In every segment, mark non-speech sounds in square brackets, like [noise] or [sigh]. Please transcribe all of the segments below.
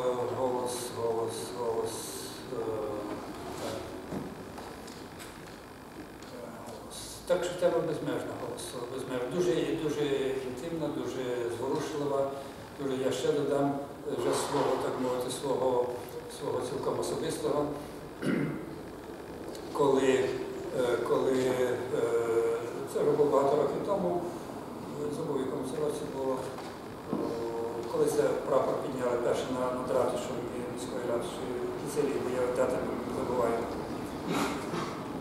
голос, голос, голос. е, так. Що в тебе безмежно голос, безмежно. Дуже, дуже інтимна, дуже зворушлива. Дуже я ще додам е, вже свого, так мовити, свого, свого цілком особистого. Коли, е, коли це робив багато років тому, е, забув, в якому це році було. Е, Коли це прапор підняли перше на, на дратушу міської ради Киселі, бо я дати забуваю.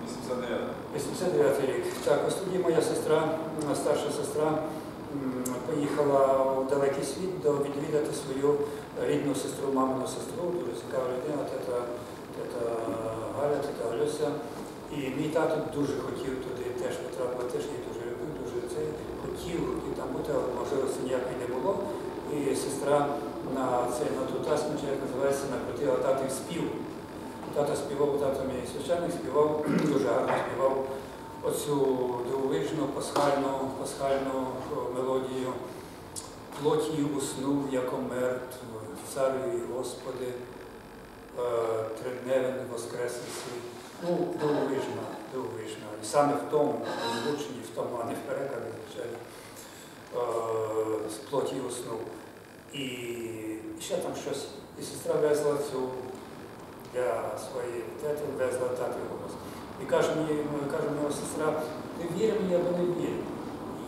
89. 89 рік. Так, ось тоді моя сестра, старша сестра, поїхала у далекий світ відвідати свою рідну сестру, мамину сестру, дуже цікава людина, тета, тета Галя, тета Галюся. І мій тато дуже хотів туди теж потрапити, теж її дуже любив, дуже цей хотів, хотів там бути, але можливості ніякої не було. І сестра на цей на ту тасму, як називається, накрутила татів спів. Тато співав, тато мій священник співав, [clears throat] дуже гарно співав оцю дивовижну пасхальну, пасхальну мелодію. Плоті уснув, яко мертв, царю Господи, е, тридневен воскреснесі. Ну, дивовижна, дивовижна. І саме в тому, озвученні, в тому, а не в перекладі, звичайно, з плоті уснув. І ще там щось. І сестра везла цю для своєї тети, везла тату голос. І каже мені, ну, каже мені сестра, ти вір мені або не вір.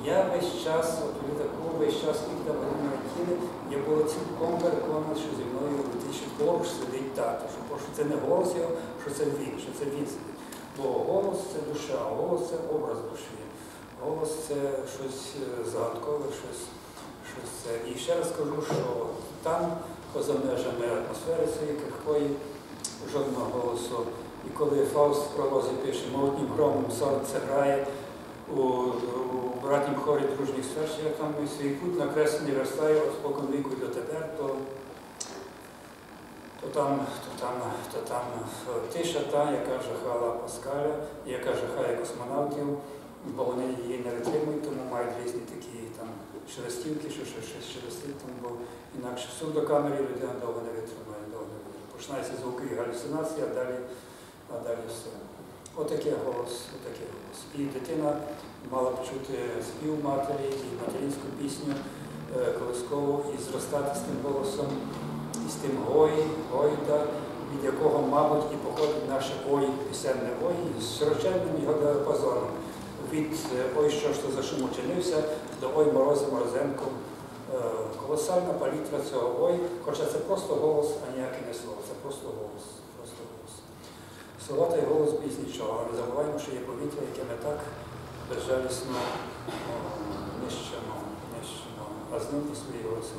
Я весь час, от літаку, весь час, там вони мене я була цілком переконана, що зі мною летить, поруч сидить тато, що це не голос його, що це він, що це він сидить. Бо голос це душа, голос це образ душі, голос це щось е, загадкове, щось, щось це. І ще раз кажу, що там, поза межами атмосфери цієї крихкої, жодного голосу. І коли Фауст в пролозі пише молоднім громом сонце грає у, у братнім хорі дружніх серць, як там і свій путь на кресені верстає от спокон віку і дотепер, то, то там, то там, то там е, тиша та, яка жахала Паскаля, яка жахає космонавтів, бо вони її не витримують, тому мають різні такі там шелестівки, що щось шелестить, там, бо інакше в сурдокамері людина довго не витримає, довго не витримає. Починаються звуки і галюцинації, а далі, а далі все. Отакий голос, отакий голос. І дитина мала б чути спів матері і материнську пісню е, колискову і зростати з тим голосом, і з тим гой, гойда, від якого, мабуть, і походить наше ой, пісенне ой, з широченним його діапазоном. Від е, ой, що ж то за шум учинився, до ой морози Морозенко. Е, Колосальна палітра цього ой, хоча це просто голос, а ніяке не слово, це просто голос. Просто голос. Слова та й голос без нічого, але забуваємо, що є повітря, яке ми так безжалісно нищимо, нищимо, а з ним і свої голоси.